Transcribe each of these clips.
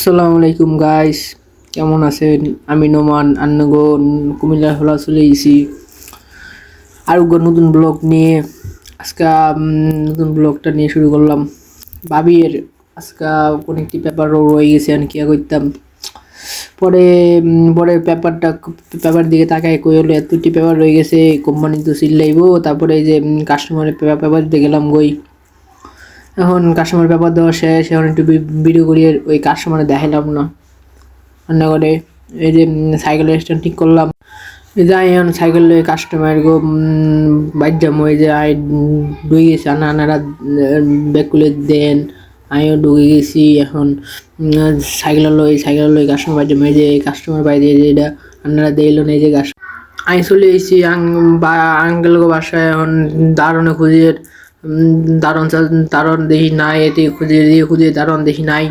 আসসালামু আলাইকুম গাইস কেমন আছেন? আমি নোমান আন্নগো কুমিল্লা হলা চলে এসেছি। আর গো নতুন ব্লগ নিয়ে। আজকে নতুন ব্লগটা নিয়ে শুরু করলাম। ভাবির আজকে কোন একটি পেপার রয়ে গেছে, আমি কি করতাম? পরে পরে পেপারটা পেপার দিকে তাকায় কই হলো, এতটি পেপার রয়ে গেছে কোম্পানি তো সিল লাইব তারপরে যে কাস্টমারের পেপার দিতে গেলাম গই এখন কাস্টমার ব্যাপার দেওয়া শেষ, এখন একটু ভিডিও করিয়ে ওই কাস্টমারে দেখাইলাম না। রান্না করে, এই যে সাইকেলের স্ট্যান্ড ঠিক করলাম। এই যে এখন সাইকেল কাস্টমার গো যাম, ওই যে আই ডুয়ে গেছে, আনা, আনারা খুলে দেন, আমিও ডুবে গেছি, এখন সাইকেল লই সাইকেল লই কাস্টমার বাইর যাম। এই যে কাস্টমার বাইরে যে এটা আনারা দিল না, এই যে কাস্টমার আমি চলে এসেছি বা আঙ্কেল গো বাসায়, এখন দারুণে খুঁজে দারুণ দারুণ দেখি নাই এটি খুঁজে দিয়ে খুঁজে দারুণ দেখি নাই।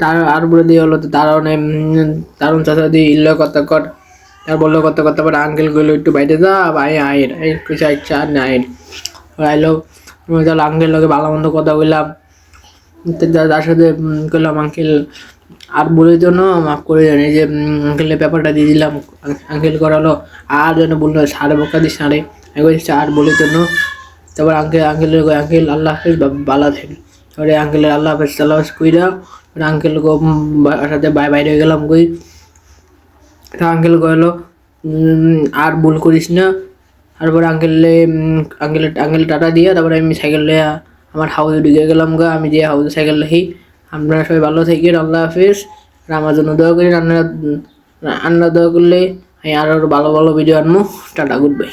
তার আর বলে দিয়ে হলো দারুণ দারুণ চাষা দিয়ে ইল্ল কত কর। আর বলল কত কত পর আঙ্কেলগুলো একটু বাইরে যা ভাই আয়ের কিছু ইচ্ছা আর আয়ের আইলো। তাহলে আঙ্কেল লোকে ভালো মন্দ কথা বললাম তার সাথে করলাম আঙ্কেল আর বলে জন্য মাফ করে দেন এই যে আঙ্কেলের ব্যাপারটা দিয়ে দিলাম আঙ্কেল করালো, আর যেন বলল সাড়ে বকা দিস সাড়ে আমি বলছি আর বলে জন্য তারপর আঙ্কেল আঙ্কেলের কই, আঙ্কেল আল্লাহ হাফেজ বালা থাকেন তারপরে আঙ্কেলের আল্লাহ হাফেজ আল্লাহ হাফেজ কইরা আঙ্কেল গো সাথে বাই বাইরে হয়ে গেলাম কই। তা আঙ্কেল কইলো আর ভুল করিস না। তারপর আঙ্কেলে আঙ্কেল আঙ্কেল টাটা দিয়ে তারপরে আমি সাইকেল লিয়ে আমার হাউসে ঢুকে গেলাম গা। আমি যে হাউসে সাইকেল রাখি আপনারা সবাই ভালো থাকেন আল্লাহ হাফেজ। আর আমার জন্য দোয়া করি রান্না রান্না দোয়া করলে আমি আরও ভালো ভালো ভিডিও আনব টাটা গুড বাই